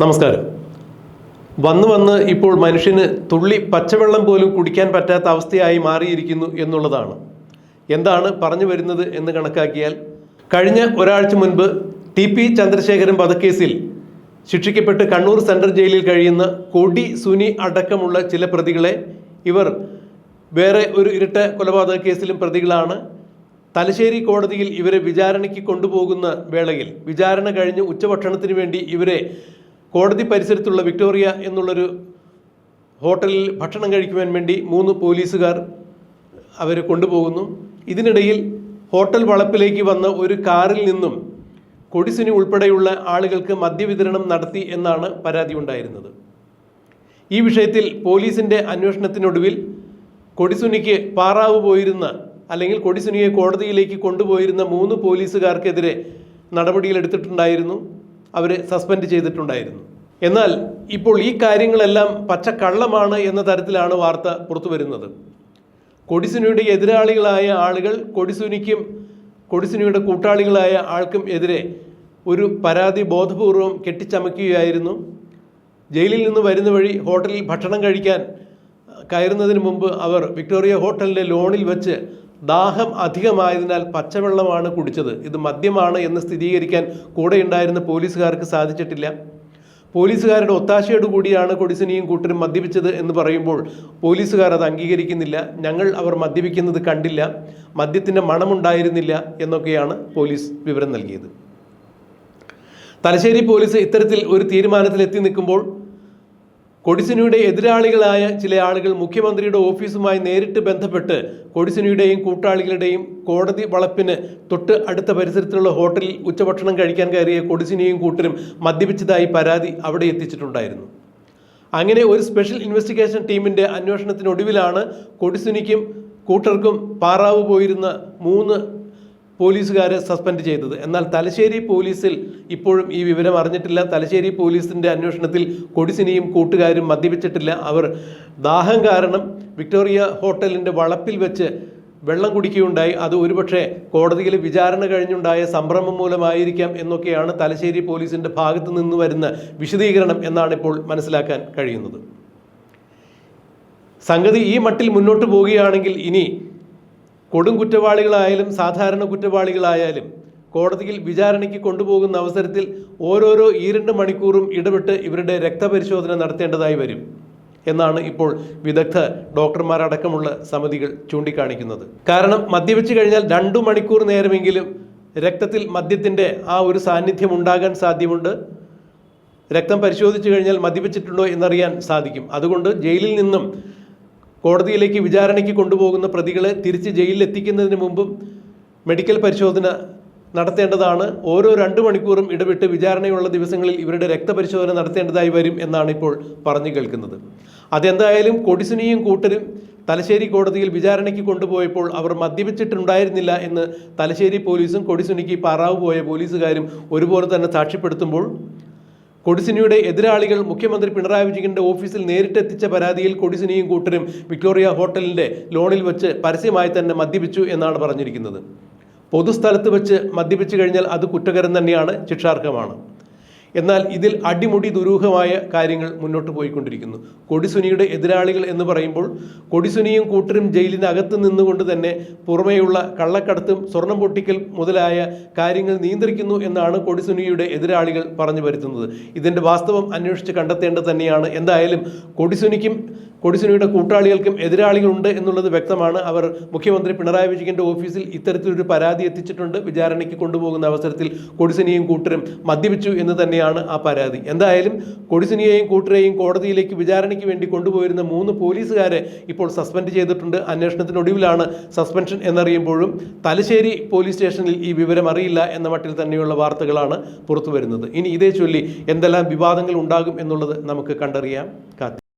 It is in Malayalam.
നമസ്കാരം. വന്ന് വന്ന് ഇപ്പോൾ മനുഷ്യന് തുള്ളി പച്ചവെള്ളം പോലും കുടിക്കാൻ പറ്റാത്ത അവസ്ഥയായി മാറിയിരിക്കുന്നു എന്നുള്ളതാണ്. എന്താണ് പറഞ്ഞു വരുന്നത് എന്ന് കണക്കാക്കിയാൽ കഴിഞ്ഞ ഒരാഴ്ച മുൻപ് ടി പി ചന്ദ്രശേഖരൻ വധക്കേസിൽ ശിക്ഷിക്കപ്പെട്ട് കണ്ണൂർ സെൻട്രൽ ജയിലിൽ കഴിയുന്ന കൊടി സുനി അടക്കമുള്ള ചില പ്രതികളെ ഇവർ വേറെ ഒരു ഇരട്ട കൊലപാതക കേസിലും പ്രതികളാണ്. തലശ്ശേരി കോടതിയിൽ ഇവരെ വിചാരണയ്ക്ക് കൊണ്ടുപോകുന്ന വേളയിൽ വിചാരണ കഴിഞ്ഞ് ഉച്ചഭക്ഷണത്തിന് വേണ്ടി ഇവരെ കോടതി പരിസരത്തുള്ള വിക്ടോറിയ എന്നുള്ളൊരു ഹോട്ടലിൽ ഭക്ഷണം കഴിക്കുവാൻ വേണ്ടി മൂന്ന് പോലീസുകാർ അവരെ കൊണ്ടുപോകുന്നു. ഇതിനിടയിൽ ഹോട്ടൽ വളപ്പിലേക്ക് വന്ന ഒരു കാറിൽ നിന്നും കൊടിസുനി ഉൾപ്പെടെയുള്ള ആളുകൾക്ക് മദ്യവിതരണം നടത്തി എന്നാണ് പരാതി ഉണ്ടായിരുന്നത്. ഈ വിഷയത്തിൽ പോലീസിന്റെ അന്വേഷണത്തിനൊടുവിൽ കൊടിസുനിക്ക് പാറാവ് പോയിരുന്ന അല്ലെങ്കിൽ കൊടിസുനിയെ കോടതിയിലേക്ക് കൊണ്ടുപോയിരുന്ന മൂന്ന് പോലീസുകാർക്കെതിരെ നടപടികളെടുത്തിട്ടുണ്ടായിരുന്നു. അവരെ സസ്പെൻഡ് ചെയ്തിട്ടുണ്ടായിരുന്നു. എന്നാൽ ഇപ്പോൾ ഈ കാര്യങ്ങളെല്ലാം പച്ചക്കള്ളമാണ് എന്ന തരത്തിലാണ് വാർത്ത പുറത്തു വരുന്നത് കൊടിസുനിയുടെ എതിരാളികളായ ആളുകൾ കൊടിസുനിക്കും കൊടിസുനിയുടെ കൂട്ടാളികളായ ആൾക്കും എതിരെ ഒരു പരാതി ബോധപൂർവം കെട്ടിച്ചമയ്ക്കുകയായിരുന്നു. ജയിലിൽ നിന്ന് വരുന്ന വഴി ഹോട്ടലിൽ ഭക്ഷണം കഴിക്കാൻ കയറുന്നതിന് മുമ്പ് അവർ വിക്ടോറിയ ഹോട്ടലിന്റെ ലോണിൽ വെച്ച് ദാഹം അധികമായതിനാൽ പച്ചവെള്ളമാണ് കുടിച്ചത്. ഇത് മദ്യമാണ് എന്ന് സ്ഥിരീകരിക്കാൻ കൂടെയുണ്ടായിരുന്ന പോലീസുകാർക്ക് സാധിച്ചിട്ടില്ല. പോലീസുകാരുടെ ഒത്താശയോട് കൂടിയാണ് കൊടിസിനിയും കൂട്ടരും മദ്യപിച്ചത് എന്ന് പറയുമ്പോൾ പോലീസുകാർ അത് അംഗീകരിക്കുന്നില്ല. ഞങ്ങൾ അവർ മദ്യപിക്കുന്നത് കണ്ടില്ല. മദ്യത്തിന്റെ മണമുണ്ടായിരുന്നില്ല എന്നൊക്കെയാണ് പോലീസ് വിവരം നൽകിയത്. തലശ്ശേരി പോലീസ് ഇത്തരത്തിൽ ഒരു തീരുമാനത്തിൽ എത്തി നിൽക്കുമ്പോൾ കൊടിസിനിയുടെ എതിരാളികളായ ചില ആളുകൾ മുഖ്യമന്ത്രിയുടെ ഓഫീസുമായി നേരിട്ട് ബന്ധപ്പെട്ട് കൊടിസിനിയുടെയും കൂട്ടാളികളുടെയും കോടതി വളപ്പിന് തൊട്ട് അടുത്ത പരിസരത്തുള്ള ഹോട്ടലിൽ ഉച്ചഭക്ഷണം കഴിക്കാൻ കയറിയ കൊടിസിനിയും കൂട്ടരും മദ്യപിച്ചതായി പരാതി അവിടെ എത്തിച്ചിട്ടുണ്ടായിരുന്നു. അങ്ങനെ ഒരു സ്പെഷ്യൽ ഇൻവെസ്റ്റിഗേഷൻ ടീമിന്റെ അന്വേഷണത്തിനൊടുവിലാണ് കൊടിസുനിക്കും കൂട്ടർക്കും പാറാവ് പോയിരുന്ന മൂന്ന് പോലീസുകാരെ സസ്പെൻഡ് ചെയ്തത്. എന്നാൽ തലശ്ശേരി പോലീസിൽ ഇപ്പോഴും ഈ വിവരം അറിഞ്ഞിട്ടില്ല. തലശ്ശേരി പോലീസിന്റെ അന്വേഷണത്തിൽ കൊടിസിനിയും കൂട്ടുകാരും മദ്യപിച്ചിട്ടില്ല. അവർ ദാഹം കാരണം വിക്ടോറിയ ഹോട്ടലിന്റെ വളപ്പിൽ വെച്ച് വെള്ളം കുടിക്കുകയുണ്ടായി. അത് ഒരുപക്ഷെ കോടതിയിൽ വിചാരണ കഴിഞ്ഞുണ്ടായ സംഭ്രമം മൂലമായിരിക്കാം എന്നൊക്കെയാണ് തലശ്ശേരി പോലീസിന്റെ ഭാഗത്ത് നിന്ന് വരുന്ന വിശദീകരണം എന്നാണ് ഇപ്പോൾ മനസ്സിലാക്കാൻ കഴിയുന്നത്. സംഗതി ഈ മട്ടിൽ മുന്നോട്ട് പോവുകയാണെങ്കിൽ ഇനി കൊടും കുറ്റവാളികളായാലും സാധാരണ കുറ്റവാളികളായാലും കോടതിയിൽ വിചാരണയ്ക്ക് കൊണ്ടുപോകുന്ന അവസരത്തിൽ ഓരോരോ ഈ രണ്ട് മണിക്കൂറും ഇടപെട്ട് ഇവരുടെ രക്തപരിശോധന നടത്തേണ്ടതായി വരും എന്നാണ് ഇപ്പോൾ വിദഗ്ധ ഡോക്ടർമാരടക്കമുള്ള സമിതികൾ ചൂണ്ടിക്കാണിക്കുന്നത്. കാരണം മദ്യപിച്ചു കഴിഞ്ഞാൽ രണ്ടു മണിക്കൂർ നേരമെങ്കിലും രക്തത്തിൽ മദ്യത്തിന്റെ ആ ഒരു സാന്നിധ്യം ഉണ്ടാകാൻ സാധ്യമുണ്ട്. രക്തം പരിശോധിച്ചു കഴിഞ്ഞാൽ മദ്യപിച്ചിട്ടുണ്ടോ എന്നറിയാൻ സാധിക്കും. അതുകൊണ്ട് ജയിലിൽ നിന്നും കോടതിയിലേക്ക് വിചാരണയ്ക്ക് കൊണ്ടുപോകുന്ന പ്രതികളെ തിരിച്ച് ജയിലിൽ എത്തിക്കുന്നതിന് മുമ്പും മെഡിക്കൽ പരിശോധന നടത്തേണ്ടതാണ്. ഓരോ രണ്ട് മണിക്കൂറും ഇടവിട്ട് വിചാരണയുള്ള ദിവസങ്ങളിൽ ഇവരുടെ രക്തപരിശോധന നടത്തേണ്ടതായി വരും എന്നാണ് ഇപ്പോൾ പറഞ്ഞു കേൾക്കുന്നത്. അതെന്തായാലും കൊടിസുനിയും കൂട്ടരും തലശ്ശേരി കോടതിയിൽ വിചാരണയ്ക്ക് കൊണ്ടുപോയപ്പോൾ അവർ മദ്യപിച്ചിട്ടുണ്ടായിരുന്നില്ല എന്ന് തലശ്ശേരി പോലീസും കൊടിസുനിക്ക് പാറാവ് പോയ പോലീസുകാരും ഒരുപോലെ തന്നെ സാക്ഷ്യപ്പെടുത്തുമ്പോൾ കൊടിസിനിയുടെ എതിരാളികൾ മുഖ്യമന്ത്രി പിണറായി വിജയന്റെ ഓഫീസിൽ നേരിട്ടെത്തിച്ച പരാതിയിൽ കൊടിസിനിയും കൂട്ടരും വിക്ടോറിയ ഹോട്ടലിന്റെ ലോണിൽ വെച്ച് പരസ്യമായി തന്നെ മദ്യപിച്ചു എന്നാണ് പറഞ്ഞിരിക്കുന്നത്. പൊതുസ്ഥലത്ത് വെച്ച് മദ്യപിച്ചു കഴിഞ്ഞാൽ അത് കുറ്റകരം തന്നെയാണ് ശിക്ഷാർഹമാണ്. എന്നാൽ ഇതിൽ അടിമുടി ദുരൂഹമായ കാര്യങ്ങൾ മുന്നോട്ട് പോയിക്കൊണ്ടിരിക്കുന്നു. കൊടിസുനിയുടെ എതിരാളികൾ എന്ന് പറയുമ്പോൾ കൊടിസുനിയും കൂട്ടരും ജയിലിനകത്ത് നിന്നുകൊണ്ട് തന്നെ പുറമേയുള്ള കള്ളക്കടത്തും സ്വർണം പൊട്ടിക്കൽ മുതലായ കാര്യങ്ങൾ നിയന്ത്രിക്കുന്നു എന്നാണ് കൊടിസുനിയുടെ എതിരാളികൾ പറഞ്ഞു വരുത്തുന്നത്. ഇതിന്റെ വാസ്തവം അന്വേഷിച്ച് കണ്ടെത്തേണ്ടത് തന്നെയാണ്. എന്തായാലും കൊടിസുനിക്കും കൊടിസുനിയുടെ കൂട്ടാളികൾക്കും എതിരാളികളുണ്ട് എന്നുള്ളത് വ്യക്തമാണ്. അവർ മുഖ്യമന്ത്രി പിണറായി വിജയന്റെ ഓഫീസിൽ ഇത്തരത്തിലൊരു പരാതി എത്തിച്ചിട്ടുണ്ട്. വിചാരണയ്ക്ക് കൊണ്ടുപോകുന്ന അവസരത്തിൽ കൊടിസുനിയും കൂട്ടരും മദ്യപിച്ചു എന്ന് തന്നെയാണ് ആ പരാതി. എന്തായാലും കൊടിസിനെയും കൂട്ടരെയും കോടതിയിലേക്ക് വിചാരണയ്ക്ക് വേണ്ടി കൊണ്ടുപോയിരുന്ന മൂന്ന് പോലീസുകാരെ ഇപ്പോൾ സസ്പെൻഡ് ചെയ്തിട്ടുണ്ട്. അന്വേഷണത്തിനൊടുവിലാണ് സസ്പെൻഷൻ എന്നറിയുമ്പോഴും തലശ്ശേരി പോലീസ് സ്റ്റേഷനിൽ ഈ വിവരം അറിയില്ല എന്ന മട്ടിൽ തന്നെയുള്ള വാർത്തകളാണ് പുറത്തു വരുന്നത് ഇനി ഇതേ ചൊല്ലി എന്തെല്ലാം വിവാദങ്ങൾ ഉണ്ടാകും എന്നുള്ളത് നമുക്ക് കണ്ടറിയാം. കാത്തി